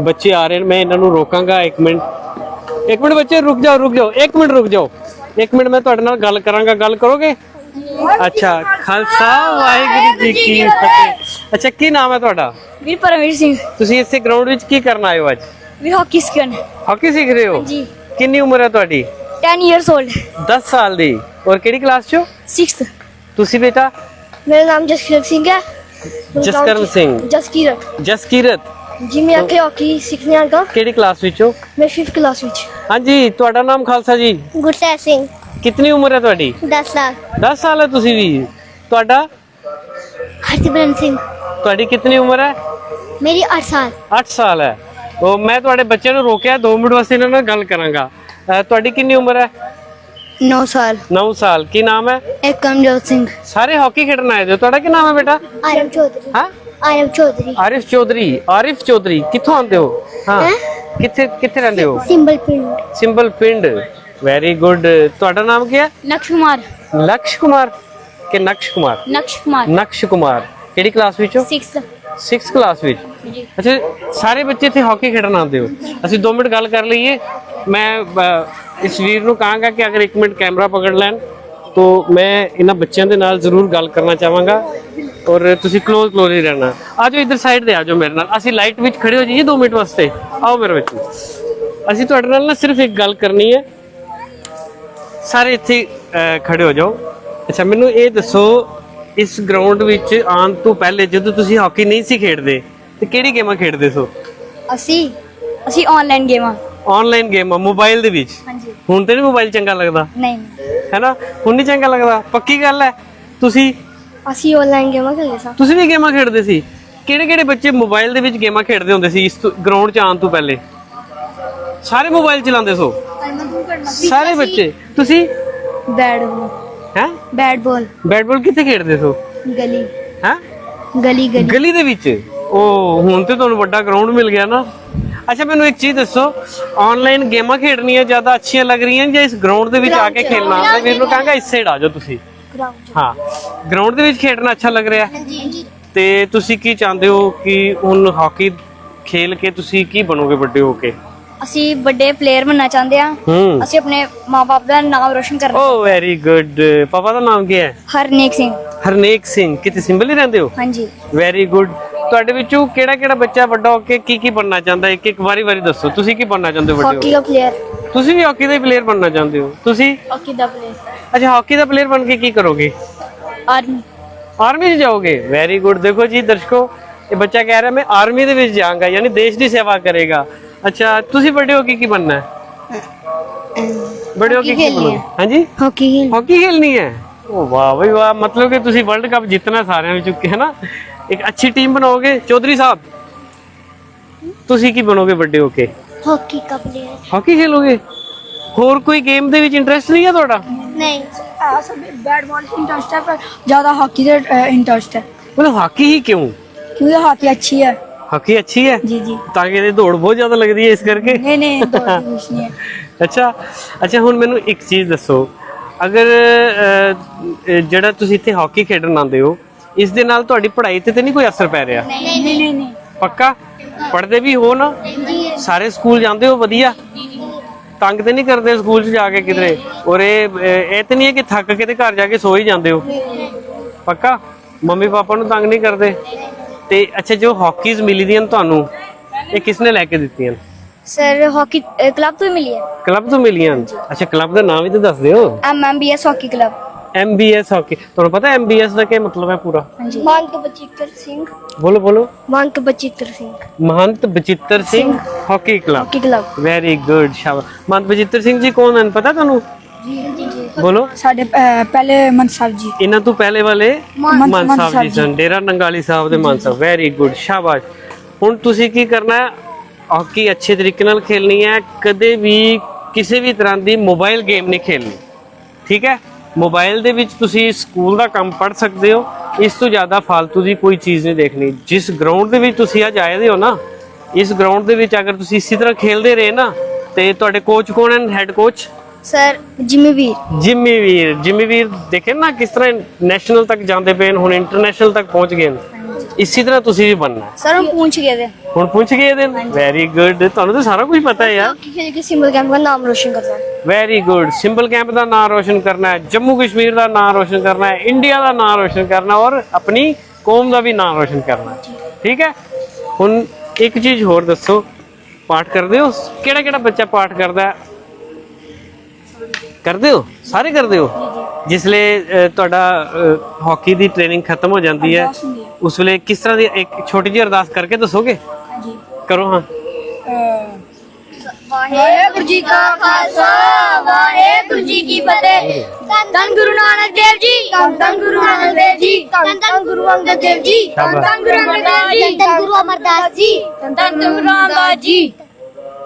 ਬੱਚੇ ਆ ਰਹੇ ਨੇ ਮੈਂ ਇਹਨਾਂ ਨੂੰ ਰੋਕਾਂਗਾ ਇੱਕ ਮਿੰਟ। ਇੱਕ ਮਿੰਟ ਬੱਚੇ ਰੁਕ ਜਾਓ ਰੁਕ ਜਾਓ ਇੱਕ ਮਿੰਟ ਰੁਕ ਜਾਓ। ਇੱਕ ਮਿੰਟ ਮੈਂ ਤੁਹਾਡੇ ਨਾਲ ਗੱਲ ਕਰਾਂਗਾ ਗੱਲ ਕਰੋਗੇ? ਅੱਛਾ ਖਾਲਸਾ ਵਾਹਿਗੁਰੂ ਜੀ ਕੀ ਫਤਿਹ। ਅੱਛਾ ਕੀ ਨਾਮ ਹੈ ਤੁਹਾਡਾ? ਵੀਰ ਪਰਮਵੀਰ ਸਿੰਘ। ਤੁਸੀਂ ਇੱਥੇ ਗਰਾਊਂਡ ਵਿੱਚ ਕੀ ਕਰਨ ਆਏ ਹੋ ਅੱਜ? ਵੀ ਹਾਕੀ ਸਕਨ ਹਾਕੀ ਸਿੱਖ ਰਹੇ ਹੋ? ਜੀ ਕਿੰਨੀ ਉਮਰ ਹੈ ਤੁਹਾਡੀ? 10 ਇਅਰਸ 올ਡ 10 ਸਾਲ ਦੀ। ਔਰ ਕਿਹੜੀ ਕਲਾਸ 'ਚ ਹੋ? 6th ਤੁਸੀਂ ਬੇਟਾ? ਮੇਰਾ ਨਾਮ ਜਸਕੀਰਤ ਸਿੰਘ ਹੈ। ਜਸਕਰਨ ਸਿੰਘ। ਜਸਕੀਰਤ। ਜਸਕੀਰਤ। ਜੀ ਮੈਂ ਅੱਗੇ ਹਾਕੀ ਸਿੱਖਣੇ ਆਂਗਾ ਕਿਹੜੀ ਕਲਾਸ ਵਿੱਚ? ਹੋ ਮੈਂ 5th ਕਲਾਸ ਵਿੱਚ। ਹਾਂਜੀ ਤੁਹਾਡਾ ਨਾਮ ਖਾਲਸਾ ਜੀ? ਗੁਰਸੈਰ ਸਿੰਘ। ਕਿੰਨੀ ਉਮਰ ਹੈ ਤੁਹਾਡੀ? 10 ਸਾਲ। 10 ਸਾਲ ਹੈ ਤੁਸੀਂ ਵੀ। ਤੁਹਾਡਾ? ਹਰਸਿਮਰਨ ਸਿੰਘ। ਤੁਹਾਡੀ ਕਿੰਨੀ ਉਮਰ ਹੈ? ਮੇਰੀ 8 ਸਾਲ। 8 ਸਾਲ ਹੈ। ਉਹ ਮੈਂ ਤੁਹਾਡੇ ਬੱਚੇ ਨੂੰ ਰੋਕਿਆ 2 ਮਿੰਟ ਵਾਸਤੇ ਇਹਨਾਂ ਨਾਲ ਗੱਲ ਕਰਾਂਗਾ। ਤੁਹਾਡੀ ਕਿੰਨੀ ਉਮਰ ਹੈ? 9 ਸਾਲ। 9 ਸਾਲ। ਕੀ ਨਾਮ ਹੈ? ਏਕਮਜੋਤ ਸਿੰਘ। ਸਾਰੇ ਹਾਕੀ ਖੇਡਣ ਆਏ ਹੋ। ਤੁਹਾਡਾ ਕੀ ਨਾਮ ਹੈ ਬੇਟਾ? ਆਰਮ ਚੌਧਰੀ। ਹਾਂ? ਆਰਮ ਚੌਧਰੀ। ਆਰਿਫ ਚੌਧਰੀ ਆਰਿਫ ਚੌਧਰੀ ਕਿੱਥੋਂ ਆਉਂਦੇ ਹੋ? ਹਾਂ? ਕਿੱਥੇ ਕਿੱਥੇ ਰਹਿੰਦੇ ਹੋ? ਸਿੰਬਲ ਪਿੰਡ। ਸਿੰਬਲ ਪਿੰਡ ਵੈਰੀ ਗੁੱਡ ਤੁਹਾਡਾ ਨਾਮ ਕੀ ਹੈ? ਨਕਸ਼ ਕੁਮਾਰ ਲਕਸ਼ ਕੁਮਾਰ ਕਿ ਨਕਸ਼ ਕੁਮਾਰ ਨਕਸ਼ ਕੁਮਾਰ ਨਕਸ਼ ਕੁਮਾਰ ਕਿਹੜੀ ਕਲਾਸ ਵਿੱਚ ਹੋ? 6th 6th ਕਲਾਸ ਵਿੱਚ। ਜੀ। ਅੱਛਾ ਸਾਰੇ ਬੱਚੇ ਇੱਥੇ ਹਾਕੀ ਖੇਡਣ ਆਉਂਦੇ ਹੋ। ਅਸੀਂ 2 ਮਿੰਟ ਗੱਲ ਕਰ ਲਈਏ। ਮੈਂ ਇਸ ਵੀਰ ਨੂੰ ਕਹਾਂਗਾ ਕਿ ਅਗਰ 1 ਮਿੰਟ ਕੈਮਰਾ ਪਕੜ ਲੈਣ। ਤੋਂ ਮੈਂ ਇਹਨਾਂ ਬੱਚਿਆਂ ਦੇ ਨਾਲ ਜ਼ਰੂਰ ਗੱਲ ਕਰਨਾ ਚਾਹਾਂਗਾ ਔਰ ਤੁਸੀਂ ক্লোਜ਼ ক্লোਜ਼ ਹੀ ਰਹਿਣਾ। ਆਜੋ ਇਧਰ ਸਾਈਡ ਤੇ ਆਜੋ ਮੇਰੇ ਨਾਲ। ਅਸੀਂ ਲਾਈਟ ਵਿੱਚ ਖੜੇ ਹੋ ਜਾਈਏ 2 ਮਿੰਟ ਵਾਸਤੇ। ਆਓ ਮੇਰੇ ਵਿੱਚ ਅਸੀਂ ਤੁਹਾਡੇ ਨਾਲ ਨਾ ਸਿਰਫ ਇੱਕ ਗੱਲ ਕਰਨੀ ਹੈ। ਸਾਰੇ ਇੱਥੇ ਖੜੇ ਹੋ ਜਾਓ। ਅੱਛਾ ਮੈਨੂੰ ਇਹ ਦੱਸੋ ਇਸ ਗਰਾਊਂਡ ਵਿੱਚ ਆਉਣ ਤੋਂ ਪਹਿਲੇ ਜਦੋਂ ਤੁਸੀਂ ਹਾਕੀ ਨਹੀਂ ਸੀ ਖੇਡਦੇ ਤੇ ਕਿਹੜੀ ਗੇਮਾਂ ਖੇਡਦੇ ਸੋ? ਅਸੀਂ ਅਸੀਂ ਆਨਲਾਈਨ ਗੇਮਾਂ। ਆਨਲਾਈਨ ਗੇਮਾਂ ਮੋਬਾਈਲ ਦੇ ਵਿੱਚ? ਹਾਂਜੀ। ਹੁਣ ਤੇ ਨਹੀਂ ਮੋਬਾਈਲ ਚੰਗਾ ਲੱਗਦਾ? ਨਹੀਂ। ਹੈਨਾ? ਹੁਣ ਨਹੀਂ ਚੰਗਾ ਲੱਗਦਾ। ਪੱਕੀ ਗੱਲ ਹੈ ਤੁਸੀਂ ਅਸੀਂ ਆਨਲਾਈਨ ਗੇਮਾਂ ਖੇਡਦੇ ਸਾਂ। ਤੁਸੀਂ ਵੀ ਗੇਮਾਂ ਖੇਡਦੇ ਸੀ? ਕਿਹੜੇ ਕਿਹੜੇ ਬੱਚੇ ਮੋਬਾਈਲ ਦੇ ਵਿੱਚ ਗੇਮਾਂ ਖੇਡਦੇ ਹੁੰਦੇ ਸੀ ਇਸ ਗਰਾਊਂਡ 'ਚ ਆਉਣ ਤੋਂ ਪਹਿਲੇ? ਸਾਰੇ ਮੋਬਾਈਲ ਚਲਾਉਂਦੇ ਸੋ? ਸਾਰੇ ਬੱਚੇ। ਤੁਸੀਂ? ਬੈਟ ਹੈ? ਬੈਟ ਬਾਲ ਬੈਟ ਬਾਲ ਕਿੱਥੇ ਖੇਡਦੇ ਸੋ? ਗਲੀ। ਹੈ? ਗਲੀ ਗਲੀ। ਗਲੀ ਦੇ ਵਿੱਚ? ਉਹ ਹੁਣ ਤੇ ਤੁਹਾਨੂੰ ਵੱਡਾ ਗਰਾਊਂਡ ਮਿਲ ਗਿਆ ਨਾ। ਅੱਛਾ ਮੈਨੂੰ ਇੱਕ ਚੀਜ਼ ਦੱਸੋ। ਆਨਲਾਈਨ ਗੇਮਾਂ ਖੇਡਣੀਆਂ ਜ਼ਿਆਦਾ ਅੱਛੀਆਂ ਲੱਗ ਰਹੀਆਂ ਜਾਂ ਇਸ ਗਰਾਊਂਡ ਦੇ ਵਿੱਚ ਆ ਕੇ ਖੇਡਣਾ? ਮੈਂ ਵੀਰ ਨੂੰ। ਕਹਾਂਗਾ ਇਸ ਸਾਈਡ ਆ ਜਾਓ ਤੁਸੀਂ। ਹਾਂ ਗਰਾਊਂਡ ਦੇ ਵਿੱਚ ਖੇਡਣਾ ਅੱਛਾ ਲੱਗ ਰਿਹਾ। ਤੇ ਤੁਸੀਂ ਕੀ ਚਾਹੁੰਦੇ ਹੋ ਕਿ ਹੁਣ ਹਾਕੀ ਖੇਲ ਕੇ ਤੁਸੀਂ ਕੀ ਬਣੋਗੇ ਵੱਡੇ ਹੋ ਕੇ? ਅਸੀਂ ਵੱਡੇ ਪਲੇਅਰ ਬਣਨਾ ਚਾਹੁੰਦੇ ਹੂੰ। ਅਸੀਂ ਆਪਣੇ ਮਾਪੇ ਦਾ ਨਾਮ ਰੋਸ਼ਨ ਕਰਨਾ ਓ ਵੈਰੀ ਗੁੱਡ ਪਾਪਾ ਦਾ ਨਾਮ ਕੀ ਹੈ? ਹਰਨੇਕ ਸਿੰਘ। ਹਰਨੇਕ ਸਿੰਘ। ਕਿਤੇ ਸਿੰਬਲ ਹੀ ਰਹਿੰਦੇ ਹੋ? ਹਾਂਜੀ। ਵੈਰੀ ਗੁੱਡ ਤੁਹਾਡੇ ਵਿੱਚੋਂ ਕਿਹੜਾ ਕਿਹੜਾ ਬੱਚਾ ਵੱਡਾ ਹੋ ਕੇ ਕੀ ਕੀ ਬਣਨਾ ਚਾਹੁੰਦਾ? ਹੈ ਇੱਕ ਇੱਕ ਵਾਰੀ ਵਾਰੀ ਦੱਸੋ। ਤੁਸੀਂ ਕੀ ਬਣਨਾ ਚਾਹੁੰਦੇ ਹੋ ਵੱਡੇ ਹੋ? ਹਾਕੀ ਕੇ? ਦਾ ਪਲੇਅਰ ਤੁਸੀਂ ਵੀ ਹਾਕੀ ਦਾ ਪਲੇਅਰ ਬਣਨਾ ਚਾਹੁੰਦੇ ਹੋ। ਤੁਸੀਂ? ਹਾਕੀ ਦਾ ਪਲੇਅਰ ਅੱਛਾ ਹਾਕੀ ਦਾ ਪਲੇਅਰ ਬਣ ਕੇ ਕੀ ਕਰੋਗੇ? ਆਰਮੀ ਆਰਮੀ 'ਚ ਜਾਓਗੇ? ਵੈਰੀ ਗੁੱਡ ਦੇਖੋ ਜੀ ਦਰਸ਼ਕੋ ਇਹ ਬੱਚਾ ਕਹਿ ਰਿਹਾ ਮੈਂ ਆਰਮੀ ਦੇ ਵਿੱਚ ਜਾਵਾਂਗਾ ਯਾਨੀ ਦੇਸ਼ ਦੀ ਸੇਵਾ ਕਰੇਗਾ। ਅੱਛਾ ਤੁਸੀਂ ਵੱਡੇ ਹੋ ਕੇ ਕੀ ਬਣਨਾ ਹੈ? ਵੱਡੇ ਹੋ ਕੇ ਕੀ ਬਣੋਗੇ? ਹਾਂਜੀ? ਹਾਕੀ ਹਾਕੀ ਖੇਲਣੀ ਹੈ? ਓ ਵਾਹ ਬਈ ਵਾਹ ਮਤਲਬ ਕਿ ਤੁਸੀਂ ਵਰਲਡ ਕੱਪ ਜਿੱਤਣਾ ਸਾਰਿਆਂ ਵਿੱਚ ਚੁੱਕੇ ਹੈ ਨਾ? ਇੱਕ ਅੱਛੀ ਟੀਮ ਬਣਾਓਗੇ ਚੌਧਰੀ ਸਾਹਿਬ ਤੁਸੀਂ ਕੀ ਬਣੋਗੇ ਵੱਡੇ ਹੋ ਕੇ? ਹਾਕੀ ਦਾ ਪਲੇਅਰ ਹਾਕੀ ਖੇਲੋਗੇ? ਹੋਰ ਕੋਈ ਗੇਮ ਦੇ ਵਿੱਚ ਇੰਟਰਸਟ ਨਹੀਂ ਹੈ ਤੁਹਾਡਾ? ਨਹੀਂ ਆ ਸਭ ਬੈਡਮਿੰਟਨ ਇੰਟਰਸਟ ਹੈ ਪਰ ਜ਼ਿਆਦਾ ਹਾਕੀ ਦੇ ਇੰਟਰਸਟ ਹੈ ਮਤਲਬ ਹਾਕੀ ਹੀ ਕਿਉਂ? ਕਿਉਂਕਿ ਹਾਕੀ ਅੱਛੀ ਹੈ ਹਾਕੀ ਅੱਛੀ ਹੈ? ਜੀ ਜੀ। ਤਾਂ ਕਿ ਇਹਦੀ ਦੌੜ ਬਹੁਤ ਜ਼ਿਆਦਾ ਲੱਗਦੀ ਹੈ ਇਸ ਕਰਕੇ? ਨਹੀਂ ਨਹੀਂ ਦੌੜ ਕੁਝ ਨਹੀਂ ਹੈ। ਅੱਛਾ ਅੱਛਾ ਹੁਣ ਮੈਨੂੰ ਇੱਕ ਚੀਜ਼ ਦੱਸੋ। ਅਗਰ ਜਿਹੜਾ ਤੁਸੀਂ ਇੱਥੇ ਹਾਕੀ ਖੇਡਣ ਆਉਂਦੇ ਹੋ ਇਸ ਦੇ ਨਾਲ ਤੁਹਾਡੀ ਪੜ੍ਹਾਈ ਤੇ ਤੇ ਨਹੀਂ ਕੋਈ ਅਸਰ ਪੈ ਰਿਹਾ? ਨਹੀਂ ਨਹੀਂ ਨਹੀਂ ਪੱਕਾ? ਪੜ੍ਹਦੇ ਵੀ ਹੋ ਨਾ? ਸਾਰੇ ਸਕੂਲ ਜਾਂਦੇ ਹੋ? ਵਧੀਆ? ਤੰਗ ਤੇ ਨਹੀਂ ਕਰਦੇ ਸਕੂਲ 'ਚ ਜਾ ਕੇ ਕਿਧਰੇ? ਔਰ ਇਹ ਇਹ ਤੇ ਨਹੀਂ ਹੈ ਕਿ ਥੱਕ ਕੇ ਤੇ ਘਰ ਜਾ ਕੇ ਸੋ ਹੀ ਜਾਂਦੇ ਹੋ? ਪੱਕਾ? ਮੰਮੀ ਪਾਪਾ ਨੂੰ ਤੰਗ ਨਹੀਂ ਕਰਦੇ? ਤੇ ਅੱਛਾ ਜੋ ਹਾਕੀਜ਼ ਮਿਲੀ ਦੀਆਂ ਤੁਹਾਨੂੰ ਇਹ ਕਿਸਨੇ ਲੈ ਕੇ ਦਿੱਤੀਆਂ ਸਰ ਹਾਕੀ ਕਲੱਬ ਤੋਂ ਮਿਲੀ ਹੈ ਕਲੱਬ ਤੋਂ ਮਿਲੀਆਂ ਅੱਛਾ ਕਲੱਬ ਦਾ ਨਾਮ ਵੀ ਤਾਂ ਦੱਸ ਦਿਓ। M M B S hockey club. MBS hockey ਤੁਹਾਨੂੰ ਪਤਾ ਐਮਬੀਐਸ ਦਾ ਕੀ ਮਤਲਬ ਹੈ ਪੂਰਾ? ਮਹੰਤ ਬਚਿੱਤਰ ਸਿੰਘ। ਬੋਲੋ ਬੋਲੋ। Mahant Bachittar Singh. Mahant Bachittar Singh hockey club hockey club very good ਸ਼ਾਬਾਸ਼। ਮਹੰਤ ਬਚਿੱਤਰ ਸਿੰਘ ਜੀ ਕੌਣ ਹਨ ਪਤਾ ਤੁਹਾਨੂੰ? ਬੋਲੋ। ਸਾਡੇ ਪਹਿਲੇ ਮਨ ਜੀ। ਇਹਨਾਂ ਤੋਂ ਪਹਿਲੇ ਵਾਲੇ ਮਨ ਜੀ ਸਨ ਡੇਰਾ ਨੰਗਾਲੀ ਸਾਹਿਬ ਦੇ ਮਨ ਵੈਰੀ ਗੁੱਡ ਸ਼ਾਬਾਸ਼। ਹੁਣ ਤੁਸੀਂ ਕੀ ਕਰਨਾ ਹੈ? ਹਾਕੀ ਅੱਛੇ ਤਰੀਕੇ ਨਾਲ ਖੇਲਣੀ ਹੈ ਕਦੇ ਵੀ ਕਿਸੇ ਵੀ ਤਰ੍ਹਾਂ ਦੀ ਮੋਬਾਈਲ ਗੇਮ ਨਹੀਂ ਖੇਲਣੀ। ਠੀਕ ਹੈ? ਮੋਬਾਈਲ ਦੇ ਵਿੱਚ ਤੁਸੀਂ ਸਕੂਲ ਦਾ ਕੰਮ ਪੜ੍ਹ ਸਕਦੇ ਹੋ। ਇਸ ਤੋਂ ਜ਼ਿਆਦਾ ਫालतू ਦੀ ਕੋਈ ਚੀਜ਼ ਨਹੀਂ ਦੇਖਣੀ। ਜਿਸ ਗਰਾਊਂਡ ਦੇ ਵਿੱਚ ਤੁਸੀਂ ਅੱਜ ਆਏ ਹੋ ਨਾ ਇਸ ਗਰਾਊਂਡ ਦੇ ਵਿੱਚ ਅਗਰ ਤੁਸੀਂ ਇਸੇ ਤਰ੍ਹਾਂ ਖੇਲਦੇ ਰਹੇ ਨਾ ਤੇ ਤੁਹਾਡੇ ਕੋਚ ਕੌਣ ਹਨ head coach sir Jimmy Veer Jimmy Veer Jimmy Veer ਦੇਖੇ ਨਾ ਕਿਸ ਤਰ੍ਹਾਂ ਨੈਸ਼ਨਲ ਤੱਕ ਜਾਂਦੇ ਪਏ ਹੁਣ ਇੰਟਰਨੈਸ਼ਨਲ ਤੱਕ ਪਹੁੰਚ ਗਏ ਨੇ। ਇਸੇ ਤਰ੍ਹਾਂ ਤੁਸੀਂ ਵੀ ਬਣਨਾ ਹੈ। सर हम पूछ गए थे ਹੁਣ ਪੁੱਛ ਗਏ ਇਹਦੇ ਵੈਰੀ ਗੁੱਡ ਤੁਹਾਨੂੰ ਤਾਂ ਸਾਰਾ ਕੁਝ ਪਤਾ ਹੈ ਯਾਰ हॉकी खेल के सिंबल कैंप का नाम रोशन करता है ਵੈਰੀ ਗੁੱਡ ਸਿੰਬਲ ਕੈਂਪ ਦਾ ਨਾਮ ਰੋਸ਼ਨ ਕਰਨਾ ਹੈ ਜੰਮੂ ਕਸ਼ਮੀਰ ਦਾ ਨਾਮ ਰੋਸ਼ਨ ਕਰਨਾ ਹੈ ਇੰਡੀਆ ਦਾ ਨਾਮ ਰੋਸ਼ਨ ਕਰਨਾ ਔਰ ਆਪਣੀ ਕੌਮ ਦਾ ਵੀ ਨਾਮ ਰੋਸ਼ਨ ਕਰਨਾ ਹੈ। ਠੀਕ ਹੈ ਹੁਣ ਇੱਕ ਚੀਜ਼ ਹੋਰ ਦੱਸੋ ਪਾਠ ਕਰਦੇ ਹੋ ਕਿਹੜਾ ਕਿਹੜਾ ਬੱਚਾ ਪਾਠ ਕਰਦਾ ਹੈ ਕਰਦੇ ਹੋ? ਸਾਰੇ ਕਰਦੇ ਹੋ? ਜਿਸਲੇ ਤੁਹਾਡਾ ਹਾਕੀ ਦੀ ਟ੍ਰੇਨਿੰਗ ਖਤਮ ਹੋ ਜਾਂਦੀ ਹੈ ਉਸ ਵੇਲੇ ਕਿਸ ਤਰ੍ਹਾਂ ਦੀ ਇੱਕ ਛੋਟੀ ਜਿਹੀ ਅਰਦਾਸ ਕਰਕੇ ਦੱਸੋਗੇ? ਜੀ ਕਰੋ ਹਾਂ। ਵਾਹਿਗੁਰੂ ਜੀ ਕਾ ਖਾਲਸਾ ਵਾਹਿਗੁਰੂ ਜੀ ਕੀ ਫਤਿਹ। ਧੰਨ ਗੁਰੂ ਨਾਨਕ ਦੇਵ ਜੀ ਧੰਨ ਗੁਰੂ ਨਾਨਕ ਦੇਵ ਜੀ ਧੰਨ ਗੁਰੂ ਅੰਗਦ ਦੇਵ ਜੀ ਧੰਨ ਗੁਰੂ ਅੰਗਦ ਜੀ ਧੰਨ ਗੁਰੂ ਅਮਰਦਾਸ ਜੀ। ਧੰਨ ਗੁਰੂ ਰਾਮਦਾਸ ਜੀ।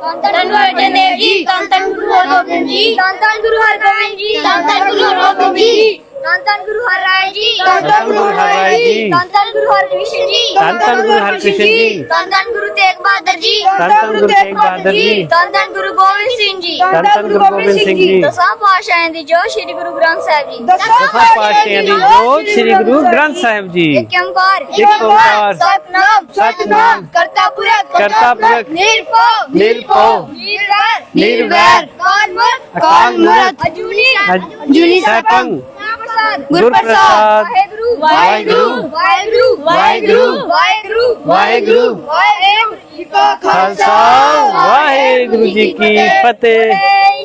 ਧੰਨ ਧੰਨ ਗੁਰੂ ਅਰਜਨ ਦੇਵ ਜੀ ਧੰਨ ਧੰਨ ਗੁਰੂ ਹਰਗੋਬਿੰਦ ਜੀ ਧੰਨ ਧੰਨ ਗੁਰੂ ਹਰਗੋਬਿੰਦ ਜੀ ਧੰਨ ਧੰਨ ਗੁਰੂ ਹਰਗੋਬਿੰਦ ਜੀ ਧੰਨ ਧੰਨ ਗੁਰੂ ਧੰਨ ਧੰਨ ਗੁਰੂ ਹਰਿ ਜੀ ਧੰਨ ਧੰਨ ਗੁਰੂ ਹਰਿਕ੍ਰਿਸ਼ਨ ਜੀ ਧੰਨ ਧੰਨ ਗੁਰੂ ਹਰਿਕ੍ਰਿਸ਼ਨ ਜੀ ਧੰਨ ਧੰਨ ਗੁਰੂ ਤੇਗ ਬਹਾਦਰ ਜੀ ਧੰਨ ਧੰਨ ਗੁਰੂ ਤੇਗ ਬਹਾਦਰ ਜੀ ਧੰਨ ਧੰਨ ਗੁਰੂ ਗੋਬਿੰਦ ਸਿੰਘ ਜੀ ਧੰਨ ਧੰਨ ਗੁਰੂ ਗੋਬਿੰਦ ਸਿੰਘ ਜੀ ਦਸਾਂ ਪਾਤਸ਼ਾਹਾਂ ਦੀ ਜੋ ਸ੍ਰੀ ਗੁਰੂ ਗ੍ਰੰਥ ਸਾਹਿਬ ਜੀ ਦਸਾਂ ਪਾਤਸ਼ਾਹਾਂ ਦੀ ਜੋ ਸ੍ਰੀ ਗੁਰੂ ਗ੍ਰੰਥ ਸਾਹਿਬ ਜੀ ਇੱਕ ਓੰਕਾਰ ਇੱਕ ਓੰਕਾਰ ਸਤਨਾਮ ਸਤਨਾਮ ਕਰਤਾ ਪੁਰਖ ਕਰਤਾ ਪੁਰਖ ਨਿਰਭਉ ਨਿਰਭਉ ਨਿਰਵੈਰ ਨਿਰਵੈਰ ਕਾਲ ਮੁਰਤ ਕਾਲ ਮੁਰਤ ਅਜੂਨੀ ਅਜੂਨੀ ਸਰਪੰਗ ਗੁਰ ਗੁਰ ਪ੍ਰਸਾਦ ਪ੍ਰਸਾਦ, ਵਾਹਿਗੁਰੂ। ਵਾਹਿਗੁਰੂ, ਵਾਹਿਗੁਰੂ। ਵਾਹਿਗੁਰੂ, ਵਾਹਿਗੁਰੂ। ਵਾਹਿਗੁਰੂ, ਵਾਹਿਗੁਰੂ। ਜੀ ਕਾ ਖਾਲਸਾ। ਵਾਹਿਗੁਰੂ ਜੀ ਕੀ ਫਤਿਹ।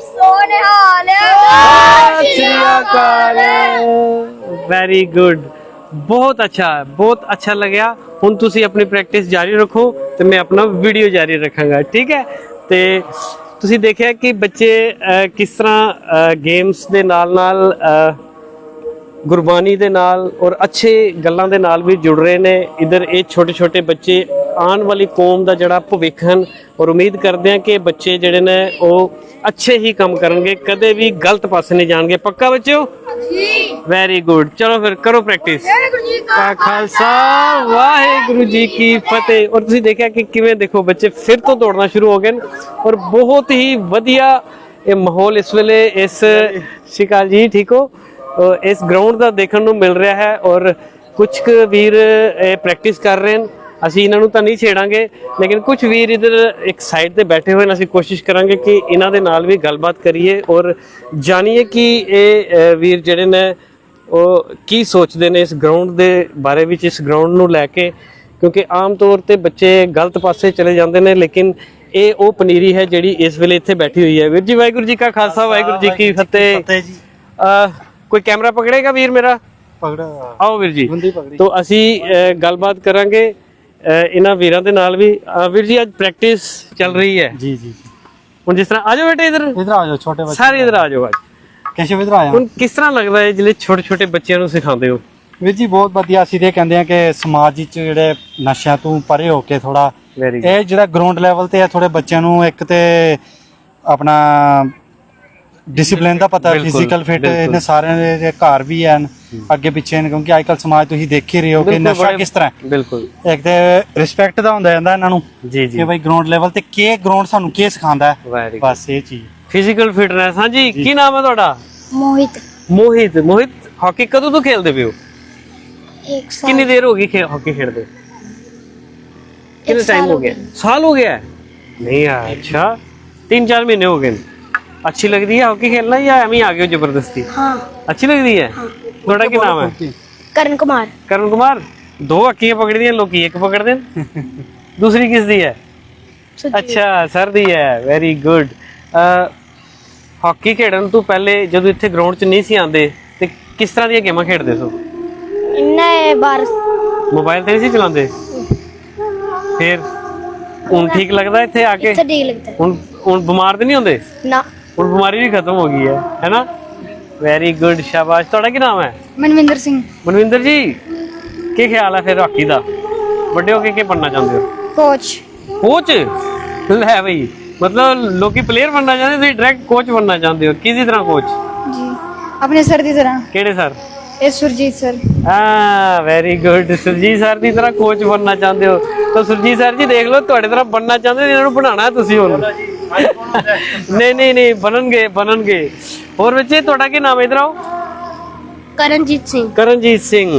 ਸੋਨਿਹਾਲ। ਸਤਿ ਸ਼੍ਰੀ ਅਕਾਲ। ਵੈਰੀ ਗੁੱਡ ਬਹੁਤ ਅੱਛਾ ਬਹੁਤ ਅੱਛਾ ਲੱਗਿਆ। ਹੁਣ ਤੁਸੀਂ ਆਪਣੀ ਪ੍ਰੈਕਟਿਸ ਜਾਰੀ ਰੱਖੋ ਤੇ ਮੈਂ ਆਪਣਾ ਵੀਡੀਓ ਜਾਰੀ ਰੱਖਾਂਗਾ। ਠੀਕ ਹੈ? ਤੇ ਤੁਸੀਂ ਦੇਖਿਆ ਕਿ ਬੱਚੇ ਕਿਸ ਤਰ੍ਹਾਂ ਗੇਮਸ ਦੇ ਨਾਲ ਨਾਲ ਗੁਰਬਾਣੀ ਦੇ ਨਾਲ ਔਰ ਅੱਛੇ ਗੱਲਾਂ ਦੇ ਨਾਲ ਵੀ ਜੁੜ ਰਹੇ ਨੇ। ਇਧਰ ਇਹ ਛੋਟੇ ਛੋਟੇ ਬੱਚੇ ਆਉਣ ਵਾਲੀ ਕੌਮ ਦਾ ਜਿਹੜਾ ਭਵਿੱਖ ਹਨ ਔਰ ਉਮੀਦ ਕਰਦੇ ਹਾਂ ਕਿ ਬੱਚੇ ਜਿਹੜੇ ਨੇ ਉਹ ਅੱਛੇ ਹੀ ਕੰਮ ਕਰਨਗੇ ਕਦੇ ਵੀ ਗਲਤ ਪਾਸੇ ਨਹੀਂ ਜਾਣਗੇ। ਪੱਕਾ ਬੱਚਿਓ? ਵੈਰੀ ਗੁੱਡ ਚਲੋ ਫਿਰ ਕਰੋ ਪ੍ਰੈਕਟਿਸ ਜੀ ਕਾ ਖਾਲਸਾ। ਵਾਹਿਗੁਰੂ ਜੀ ਕੀ ਫਤਿਹ। ਔਰ ਤੁਸੀਂ ਦੇਖਿਆ ਕਿ ਕਿਵੇਂ ਦੇਖੋ ਬੱਚੇ ਫਿਰ ਤੋਂ ਦੌੜਨਾ ਸ਼ੁਰੂ ਹੋ ਗਏ ਨੇ ਔਰ ਬਹੁਤ ਹੀ ਵਧੀਆ ਇਹ ਮਾਹੌਲ ਇਸ ਵੇਲੇ ਇਸ ਸ਼ਿਕਾਲ ਜੀ ਠੀਕ ਹੋ? ਇਸ ਗਰਾਊਂਡ ਦਾ ਦੇਖਣ ਨੂੰ ਮਿਲ ਰਿਹਾ ਹੈ ਔਰ ਕੁਝ ਕੁ ਵੀਰ ਇਹ ਪ੍ਰੈਕਟਿਸ ਕਰ ਰਹੇ ਨੇ ਅਸੀਂ ਇਹਨਾਂ ਨੂੰ ਤਾਂ ਨਹੀਂ ਛੇੜਾਂਗੇ ਲੇਕਿਨ ਕੁਝ ਵੀਰ ਇਧਰ ਇੱਕ ਸਾਈਡ ਤੇ ਬੈਠੇ ਹੋਏ ਨੇ ਅਸੀਂ ਕੋਸ਼ਿਸ਼ ਕਰਾਂਗੇ ਕਿ ਇਹਨਾਂ ਦੇ ਨਾਲ ਵੀ ਗੱਲਬਾਤ ਕਰੀਏ ਔਰ ਜਾਣੀਏ ਕਿ ਇਹ ਵੀਰ ਜਿਹੜੇ ਨੇ ਉਹ ਕੀ ਸੋਚਦੇ ਨੇ ਇਸ ਗਰਾਊਂਡ ਦੇ ਬਾਰੇ ਵਿੱਚ ਇਸ ਗਰਾਊਂਡ ਨੂੰ ਲੈ ਕੇ। ਕਿਉਂਕਿ ਆਮ ਤੌਰ ਤੇ ਬੱਚੇ ਗਲਤ ਪਾਸੇ ਚਲੇ ਜਾਂਦੇ ਨੇ ਲੇਕਿਨ ਇਹ ਉਹ ਪਨੀਰੀ ਹੈ ਜਿਹੜੀ ਇਸ ਵੇਲੇ ਇੱਥੇ ਬੈਠੀ ਹੋਈ ਹੈ। ਵੀਰ ਜੀ ਵਾਹਿਗੁਰੂ ਜੀ ਕਾ ਖਾਲਸਾ ਵਾਹਿਗੁਰੂ ਜੀ ਕੀ ਫਤਿਹ। ਫਤਿਹ ਜੀ। ਕੋਈ ਕੈਮਰਾ ਪਕੜੇਗਾ ਵੀਰ ਮੇਰਾ? ਪਕੜਾ। ਆਓ ਵੀਰ ਜੀ। ਪਕੜੀ। ਤੋਂ ਅਸੀਂ ਗੱਲਬਾਤ ਕਰਾਂਗੇ ਇਹਨਾਂ ਵੀਰਾਂ ਦੇ ਨਾਲ ਵੀ। ਅਹ, ਵੀਰ ਜੀ ਅੱਜ ਪ੍ਰੈਕਟਿਸ ਚੱਲ ਰਹੀ ਹੈ। ਜੀ ਜੀ ਜੀ। ਹੁਣ ਜਿਸ ਤਰ੍ਹਾਂ ਆਜੋ ਬੇਟੇ ਇਧਰ। ਇਧਰ ਆ ਜਾਓ ਛੋਟੇ ਬੱਚੇ ਸਾਰੇ ਇਧਰ ਆਜੋ ਅੱਜ। ਇਧਰ ਆ ਜਾ ਹੁਣ ਕਿਸ ਤਰ੍ਹਾਂ ਲੱਗਦਾ ਹੈ ਜਿਹੜੇ ਛੋਟੇ ਛੋਟੇ ਬੱਚਿਆਂ ਨੂੰ ਸਿਖਾਉਂਦੇ ਹੋ? ਵੀਰ ਜੀ ਬਹੁਤ ਵਧੀਆ। ਅਸੀਂ ਤੇ ਕਹਿੰਦੇ ਆ ਕਿ ਸਮਾਜ ਵਿੱਚ ਜਿਹੜੇ ਨਸ਼ਿਆਂ ਤੋਂ ਪਰੇ ਹੋ ਕੇ ਥੋੜਾ ਵੈਰੀ ਇਹ ਜਿਹੜਾ ਗਰਾਊਂਡ ਲੈਵਲ ਤੇ ਹੈ ਥੋੜੇ ਬੱਚਿਆਂ ਨੂੰ ਇੱਕ ਤੇ ਆਪਣਾ ਡਿਸਪਲਿਨ ਦਾ ਪਤਾ ਬਿਲਕੁਲ, ਫਿਜ਼ੀਕਲ ਫਿਟ ਬਿਲਕੁਲ। ਇਹਨੇ ਸਾਰਿਆਂ ਦੇ ਘਰ ਵੀ ਹਨ ਅੱਗੇ ਪਿੱਛੇ ਨੇ ਕਿਉਂਕਿ ਅੱਜਕੱਲ ਸਮਾਜ ਤੁਸੀਂ ਦੇਖ ਹੀ ਰਹੇ ਹੋ ਕਿ ਬਿਲਕੁਲ ਨਸ਼ਾ ਬੜੇ- ਕਿਸ ਤਰ੍ਹਾਂ ਹੈ। ਬਿਲਕੁਲ। ਇੱਕ ਤੇ ਰਿਸਪੈਕਟ ਦਾ ਹੁੰਦਾ ਜਾਂਦਾ ਇਹਨਾਂ ਨੂੰ ਜੀ ਜੀ। ਕਿ ਭਾਈ ਗਰਾਊਂਡ ਲੈਵਲ ਤੇ ਕੀ ਗਰਾਊਂਡ ਸਾਨੂੰ ਕੀ ਸਿਖਾਉਂਦਾ ਹੈ। ਵੈਰੀ ਬਸ ਇਹ ਚੀਜ਼। ਫਿਜ਼ੀਕਲ ਫਿਟਨੈਸ ਹਾਂਜੀ ਕੀ ਨਾਮ ਹੈ ਤੁਹਾਡਾ? ਮੋਹਿਤ। ਮੋਹਿਤ ਮੋਹਿਤ ਹਾਕੀ ਕਦੋਂ ਤੋਂ ਖੇਲਦੇ ਪਏ ਹੋ? ਇੱਕ ਕਿੰਨੀ ਦੇਰ ਹੋ ਗਈ ਖੇ ਹਾਕੀ ਖੇਡਦੇ? ਕਿੰਨਾ ਸਾਲ ਟਾਈਮ ਹੋ ਹੋ ਗਿਆ? ਸਾਲ ਹੋ ਗਿਆ? ਹੈ? ਨਹੀਂ ਯਾਰ ਅੱਛਾ। 3-4 ਮਹੀਨੇ ਹੋ ਗਏ ਨੇ। ਅੱਛੀ ਲੱਗਦੀ ਹੈ ਹਾਕੀ ਖੇਲਣਾ ਜਾਂ ਐਵੇਂ ਹੀ ਆ ਗਏ ਹੋ ਜ਼ਬਰਦਸਤੀ? ਹਾਂ। ਅੱਛੀ ਲੱਗਦੀ ਹੈ? ਤੁਹਾਡਾ ਕੀ ਨਾਮ ਹੈ? ਕਰਨ ਕੁਮਾਰ। ਕਰਨ ਕੁਮਾਰ? ਦੋ ਹਾਕੀਆਂ ਪਕੜਦੀਆਂ ਲੋਕੀ ਇੱਕ ਪਕੜਦੇ ਨੇ ਦੂਸਰੀ ਕਿਸ ਦੀ ਹੈ? ਅੱਛਾ ਸਰ ਦੀ ਹੈ। ਵੈਰੀ ਗੁੱਡ ਹਾਕੀ ਖੇਡਣ ਤੋਂ ਪਹਿਲੇ ਜਦੋਂ ਇੱਥੇ ਗਰਾਊਂਡ 'ਚ ਨਹੀਂ ਸੀ ਆਂਦੇ ਤੇ ਕਿਸ ਤਰ੍ਹਾਂ ਦੀਆਂ ਗੇਮਾਂ ਖੇਡਦੇ ਸੋ? ਇੰਨੇ ਬਾਰ ਮੋਬਾਈਲ ਤੇ ਨਹੀਂ ਸੀ ਚਲਾਉਂਦੇ? ਫਿਰ ਹੁਣ ਠੀਕ ਲੱਗਦਾ ਇੱਥੇ ਆ ਕੇ? ਇੱਥੇ ਠੀਕ ਲੱਗਦਾ। ਹੁਣ ਹੁਣ ਬਿਮਾਰ ਤੇ ਨਹੀਂ ਹੁੰਦੇ? ਨਾ। ਹੁਣ ਬਿਮਾਰੀ ਵੀ ਖਤਮ ਹੋ ਗਈ ਹੈ ਹੈਨਾ? ਵੈਰੀ ਗੁੱਡ ਸ਼ਾਬਾਸ਼। ਤੁਹਾਡਾ ਕੀ ਨਾਮ ਹੈ? ਮਨਵਿੰਦਰ ਸਿੰਘ। ਮਨਵਿੰਦਰ ਜੀ ਕੀ ਖਿਆਲ ਹੈ ਫਿਰ ਹਾਕੀ ਦਾ? ਵੱਡੇ ਹੋ ਕੇ ਕੀ ਬਣਨਾ ਚਾਹੁੰਦੇ ਹੋ? ਕੋਚ ਕੋਚ ਲੈ ਬਈ ਮਤਲਬ ਲੋਕੀ ਪਲੇਅਰ ਬਣਨਾ ਚਾਹੁੰਦੇ ਤੁਸੀਂ ਡਾਇਰੈਕਟ ਕੋਚ ਬਣਨਾ ਚਾਹੁੰਦੇ ਹੋ। ਕਿਸ ਤਰ੍ਹਾਂ ਕੋਚ ਜੀ ਆਪਣੇ ਸਰ ਦੀ ਤਰ੍ਹਾਂ। ਕਿਹੜੇ ਸਰ ਇਹ ਸੁਰਜੀਤ ਸਰ ਹਾਂ ਵੈਰੀ ਗੁੱਡ ਸੁਰਜੀਤ ਸਰ ਦੀ ਤਰ੍ਹਾਂ ਕੋਚ ਬਣਨਾ ਚਾਹੁੰਦੇ ਹੋ। ਤਾਂ ਸੁਰਜੀਤ ਸਰ ਜੀ ਦੇਖ ਲਓ ਤੁਹਾਡੇ ਤਰ੍ਹਾਂ ਬਣਨਾ ਚਾਹੁੰਦੇ ਨੇ ਇਹਨਾਂ ਨੂੰ ਬਣਾਉਣਾ ਤੁਸੀਂ ਹੁਣ। ਨਹੀਂ ਨਹੀਂ ਨਹੀਂ ਬਣਨਗੇ ਬਣਨਗੇ। ਹੋਰ ਬੱਚੇ ਤੁਹਾਡਾ ਕੀ ਨਾਮ ਹੈ? ਇਧਰ ਆਓ। ਕਰਨਜੀਤ ਸਿੰਘ। ਕਰਨਜੀਤ ਸਿੰਘ।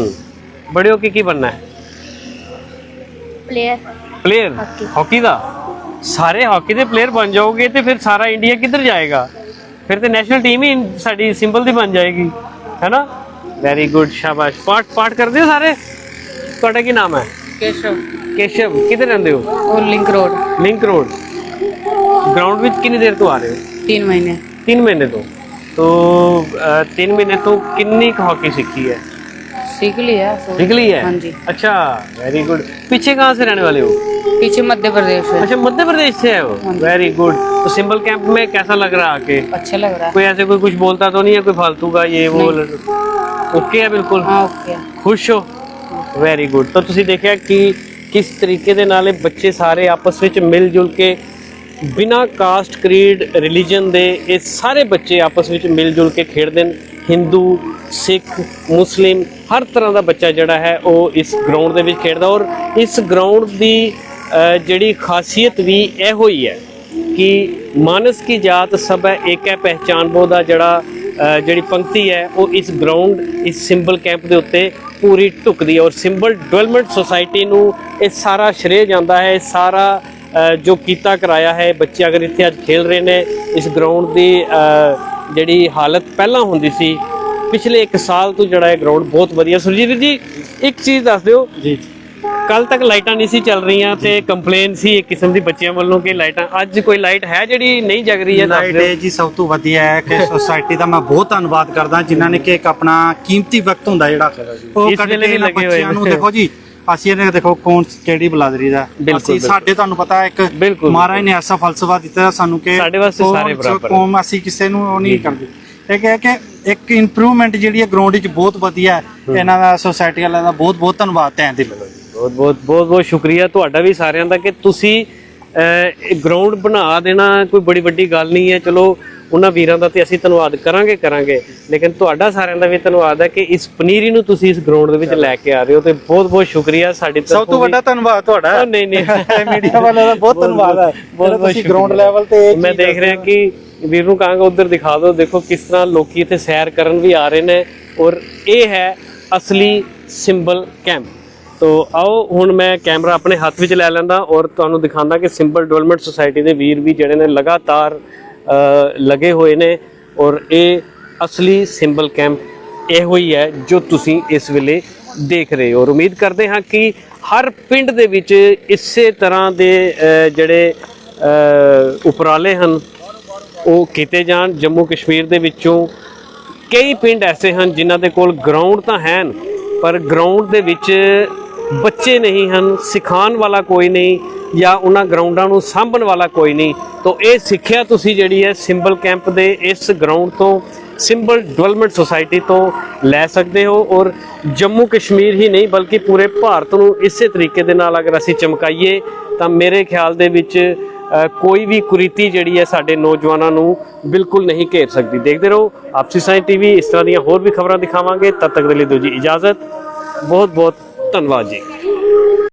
ਬੜੇ ਹੋ ਕੇ ਕੀ ਬਣਨਾ ਹੈ? ਪਲੇਅਰ ਪਲੇਅਰ ਹਾਕੀ ਦਾ? ਸਾਰੇ ਹਾਕੀ ਦੇ ਪਲੇਅਰ ਬਣ ਜਾਓਗੇ ਤੇ ਫਿਰ ਸਾਰਾ ਇੰਡੀਆ ਕਿੱਧਰ ਜਾਏਗਾ? ਫਿਰ ਤੇ ਨੈਸ਼ਨਲ ਟੀਮ ਹੀ ਸਾਡੀ ਸਿੰਬਲ ਦੀ ਬਣ ਜਾਏਗੀ। ਹੈਨਾ? ਵੈਰੀ ਗੁੱਡ ਸ਼ਾਬਾਸ਼। ਪਾਠ ਪਾਠ ਕਰਦੇ ਹੋ ਸਾਰੇ? ਤੁਹਾਡਾ ਕੀ ਨਾਮ ਹੈ? ਕੇਸ਼ਵ। ਕੇਸ਼ਵ ਕਿੱਧਰ ਰਹਿੰਦੇ ਹੋ? ਉਹ link road link road ground ਵਿੱਚ ਕਿੰਨੀ ਦੇਰ ਤੋਂ ਆ ਰਹੇ ਹੋ 3 ਮਹੀਨੇ 3 ਮਹੀਨੇ ਤੋਂ तो 3 महीने तो कितनी हॉकी सीखी है सीख लिया सब। सीख ली है हाँ जी अच्छा वेरी गुड पीछे कहाँ से रहने वाले हो पीछे मध्य प्रदेश है अच्छा मध्य प्रदेश से है वो वेरी गुड तो सिंबल कैंप में कैसा लग रहा है आके अच्छा लग रहा है कोई ऐसे कोई कुछ बोलता तो नहीं है कोई फालतू का ये वो ओके है बिल्कुल हाँ ओके ਖੁਸ਼ ਹੋ ਵੈਰੀ ਗੁੱਡ ਤਾਂ ਤੁਸੀਂ ਦੇਖਿਆ ਕਿ ਕਿਸ ਤਰੀਕੇ ਦੇ ਨਾਲ ਇਹ ਬੱਚੇ ਸਾਰੇ ਆਪਸ ਵਿੱਚ ਮਿਲ ਜੁਲ ਕੇ ਬਿਨਾ ਕਾਸਟ ਕ੍ਰੀਡ ਰਿਲੀਜਨ ਦੇ ਇਹ ਸਾਰੇ ਬੱਚੇ ਆਪਸ ਵਿੱਚ ਮਿਲ ਜੁਲ ਕੇ ਖੇਡਦੇ ਨੇ। ਹਿੰਦੂ ਸਿੱਖ ਮੁਸਲਿਮ ਹਰ ਤਰ੍ਹਾਂ ਦਾ ਬੱਚਾ ਜਿਹੜਾ ਹੈ ਉਹ ਇਸ ਗਰਾਊਂਡ ਦੇ ਵਿੱਚ ਖੇਡਦਾ ਔਰ ਇਸ ਗਰਾਊਂਡ ਦੀ ਜਿਹੜੀ ਖਾਸੀਅਤ ਵੀ ਇਹੋ ਹੀ ਹੈ ਕਿ ਮਾਨਸ ਕੀ ਜਾਤ ਸਭ ਹੈ ਏਕ ਹੈ ਪਹਿਚਾਨ ਬੋ ਦਾ ਜਿਹੜਾ ਜਿਹੜੀ ਪੰਕਤੀ ਹੈ, ਉਹ ਇਸ ਗਰਾਊਂਡ ਇਸ ਸਿੰਬਲ ਕੈਂਪ ਦੇ ਉੱਤੇ ਪੂਰੀ ਢੁਕਦੀ ਹੈ ਔਰ ਸਿੰਬਲ ਡਿਵੈਲਪਮੈਂਟ ਸੁਸਾਇਟੀ ਨੂੰ ਇਹ ਸਾਰਾ ਸ਼੍ਰੇਅ ਜਾਂਦਾ ਹੈ, ਇਹ ਸਾਰਾ ਜੋ ਕੀਤਾ ਕਰਾਇਆ ਹੈ ਬੱਚੇ ਅਗਰ ਇੱਥੇ ਅੱਜ ਖੇਲ ਰਹੇ ਨੇ ਇਸ ਗਰਾਊਂਡ ਦੀ ਜਿਹੜੀ ਹਾਲਤ ਪਹਿਲਾਂ ਹੁੰਦੀ ਸੀ ਪਿਛਲੇ 1 ਸਾਲ ਤੋਂ ਜਿਹੜਾ ਇਹ ਗਰਾਊਂਡ ਬਹੁਤ ਵਧੀਆ। ਸੁਰਜੀਤ ਜੀ ਇੱਕ ਚੀਜ਼ ਦੱਸ ਦਿਓ। ਜੀ। ਕੱਲ ਤੱਕ ਲਾਈਟਾਂ ਨਹੀਂ ਸੀ ਚੱਲ ਰਹੀਆਂ ਤੇ ਕੰਪਲੇਨ ਸੀ ਇੱਕ ਕਿਸਮ ਦੀ ਬੱਚਿਆਂ ਵੱਲੋਂ ਕਿ ਲਾਈਟਾਂ ਅੱਜ ਕੋਈ ਲਾਈਟ ਹੈ ਜਿਹੜੀ ਨਹੀਂ ਜਗ ਰਹੀ ਹੈ ਲਾਈਟ ਇਹ ਜੀ ਸਭ ਤੋਂ ਵਧੀਆ ਹੈ ਕਿ ਸੋਸਾਇਟੀ ਦਾ ਮੈਂ ਬਹੁਤ ਧੰਨਵਾਦ ਕਰਦਾ ਜਿਨ੍ਹਾਂ ਨੇ ਕਿ ਇੱਕ ਆਪਣਾ ਕੀਮਤੀ ਵਕਤ ਹੁੰਦਾ ਜਿਹੜਾ ਉਹ ਕੱਢ ਕੇ ਬੱਚਿਆਂ ਨੇ। ਦੇਖੋ ਜੀ ਅਸੀਂ ਇਹਨੇ ਦੇਖੋ ਕੌਣ ਕਿਹੜੀ ਬਲਾਦਰੀ ਦਾ। ਅਸੀਂ। ਸਾਡੇ ਤੁਹਾਨੂੰ ਪਤਾ ਹੈ ਇੱਕ ਮਹਾਰਾਜ ਨੇ ਐਸਾ ਫਲਸਫਾ ਦਿੱਤਾ ਸਾਨੂੰ ਕਿ ਸਾਡੇ ਵਾਸਤੇ ਸਾਰੇ ਬਰਾਬਰ ਹੈ। ਕੌਮ ਅਸੀਂ ਕਿਸੇ ਨੂੰ ਉਹ ਨਹੀਂ ਕਰਦੇ। ਇਹ ਕਿ- ਕਿ ਇੱਕ ਇੰਪਰੂਵਮੈਂਟ ਜਿਹੜੀ ਹੈ ਗਰਾਊਂਡ ਵਿੱਚ ਬਹੁਤ ਵਧੀਆ ਹੈ। ਇਹਨਾਂ ਦਾ ਸੋਸਾਇਟੀ ਵਾਲਿਆਂ ਦਾ ਬਹੁਤ ਬਹੁਤ ਧੰਨਵਾਦ। ਤੈਂ ਦਿਲੋਂ। ਬਹੁਤ ਬਹੁਤ ਬਹੁਤ ਬਹੁਤ ਸ਼ੁਕਰੀਆ ਤੁਹਾਡਾ ਵੀ ਸਾਰਿਆਂ ਦਾ ਕਿ ਤੁਸੀਂ ਗਰਾਊਂਡ ਬਣਾ ਦੇਣਾ ਕੋਈ ਬੜੀ ਵੱਡੀ ਗੱਲ ਨਹੀਂ ਹੈ। ਚਲੋ ਉਹਨਾਂ ਵੀਰਾਂ ਦਾ ਤੇ ਅਸੀਂ ਧੰਨਵਾਦ ਕਰਾਂਗੇ ਕਰਾਂਗੇ। ਲੇਕਿਨ ਤੁਹਾਡਾ ਸਾਰਿਆਂ ਦਾ ਵੀ ਧੰਨਵਾਦ ਹੈ ਕਿ ਇਸ ਪਨੀਰੀ ਨੂੰ ਤੁਸੀਂ ਇਸ ਗਰਾਊਂਡ ਦੇ ਵਿੱਚ ਲੈ ਕੇ ਆ ਰਹੇ ਹੋ ਤੇ ਬਹੁਤ ਬਹੁਤ ਸ਼ੁਕਰੀਆ ਸਾਡੀ ਸਭ ਤਰਫੋਂ ਤੋਂ ਵੀ। ਵੱਡਾ ਧੰਨਵਾਦ ਤੁਹਾਡਾ। ਨਹੀਂ ਨਹੀਂ। ਮੀਡੀਆ ਵਾਲਿਆਂ ਦਾ ਬਹੁਤ ਧੰਨਵਾਦ ਹੈ। ਬਹੁਤ ਬਹੁਤ ਤੁਸੀਂ ਗਰਾਊਂਡ। ਲੈਵਲ ਤੇ ਇਹ ਮੈਂ ਦੇਖ ਰਿਹਾ ਕਿ ਵੀਰ ਨੂੰ ਕਹਾਂਗਾ ਉਧਰ ਦਿਖਾ ਦਿਓ। ਦੇਖੋ ਕਿਸ ਤਰ੍ਹਾਂ ਲੋਕੀ ਇੱਥੇ ਸੈਰ ਕਰਨ ਵੀ ਆ ਰਹੇ ਨੇ ਔਰ ਇਹ ਹੈ ਅਸਲੀ ਸਿੰਬਲ ਕੈਂਪ ਤੋ ਆਓ ਹੁਣ ਮੈਂ ਕੈਮਰਾ ਆਪਣੇ ਹੱਥ ਵਿੱਚ ਲੈ ਲੈਂਦਾ ਔਰ ਤੁਹਾਨੂੰ ਦਿਖਾਉਂਦਾ ਕਿ ਸਿੰਬਲ ਡਿਵੈਲਪਮੈਂਟ ਸੁਸਾਇਟੀ ਦੇ ਵੀਰ ਵੀ ਜਿਹੜੇ ਨੇ ਲਗਾਤਾਰ ਅ, ਲੱਗੇ ਹੋਏ ਨੇ ਔਰ ਇਹ ਅਸਲੀ ਸਿੰਬਲ ਕੈਂਪ ਇਹੋ ਹੀ ਹੈ ਜੋ ਤੁਸੀਂ ਇਸ ਵੇਲੇ ਦੇਖ ਰਹੇ ਹੋ ਔਰ ਉਮੀਦ ਕਰਦੇ ਹਾਂ ਕਿ ਹਰ ਪਿੰਡ ਦੇ ਵਿੱਚ ਇਸੇ ਤਰ੍ਹਾਂ ਦੇ ਜਿਹੜੇ ਉਪਰਾਲੇ ਹਨ ਉਹ ਕੀਤੇ ਜਾਣ। ਜੰਮੂ ਕਸ਼ਮੀਰ ਦੇ ਵਿੱਚੋਂ ਕਈ ਪਿੰਡ ਐਸੇ ਹਨ ਜਿਨ੍ਹਾਂ ਦੇ ਕੋਲ ਗਰਾਊਂਡ ਤਾਂ ਹਨ ਪਰ ਗਰਾਊਂਡ ਦੇ ਵਿੱਚ ਬੱਚੇ ਨਹੀਂ ਹਨ, ਸਿਖਾਉਣ ਵਾਲਾ ਕੋਈ ਨਹੀਂ ਜਾਂ ਉਹਨਾਂ ਗਰਾਊਂਡਾਂ ਨੂੰ ਸਾਂਭਣ ਵਾਲਾ ਕੋਈ ਨਹੀਂ। ਤਾਂ ਇਹ ਸਿੱਖਿਆ ਤੁਸੀਂ ਜਿਹੜੀ ਹੈ ਸਿੰਬਲ ਕੈਂਪ ਦੇ ਇਸ ਗਰਾਊਂਡ ਤੋਂ, ਸਿੰਬਲ ਡਿਵੈਲਪਮੈਂਟ ਸੁਸਾਇਟੀ ਤੋਂ ਲੈ ਸਕਦੇ ਹੋ ਔਰ ਜੰਮੂ ਕਸ਼ਮੀਰ ਹੀ ਨਹੀਂ ਬਲਕਿ ਪੂਰੇ ਭਾਰਤ ਨੂੰ ਇਸੇ ਤਰੀਕੇ ਦੇ ਨਾਲ ਅਗਰ ਅਸੀਂ ਚਮਕਾਈਏ ਤਾਂ ਮੇਰੇ ਖਿਆਲ ਦੇ ਵਿੱਚ ਕੋਈ ਵੀ ਕੁਰੀਤੀ ਜਿਹੜੀ ਹੈ ਸਾਡੇ ਨੌਜਵਾਨਾਂ ਨੂੰ ਬਿਲਕੁਲ ਨਹੀਂ ਘੇਰ ਸਕਦੀ। ਦੇਖਦੇ ਰਹੋ, ਆਪਸੀ ਸਾਇੰਸ ਟੀਵੀ, ਇਸ ਤਰ੍ਹਾਂ ਦੀਆਂ ਹੋਰ ਵੀ ਖਬਰਾਂ ਦਿਖਾਵਾਂਗੇ। ਤਦ ਤੱਕ ਦੇ ਲਈ ਦਿਓ ਜੀ ਇਜਾਜ਼ਤ। ਬਹੁਤ ਬਹੁਤ ਧੰਨਵਾਦ ਜੀ।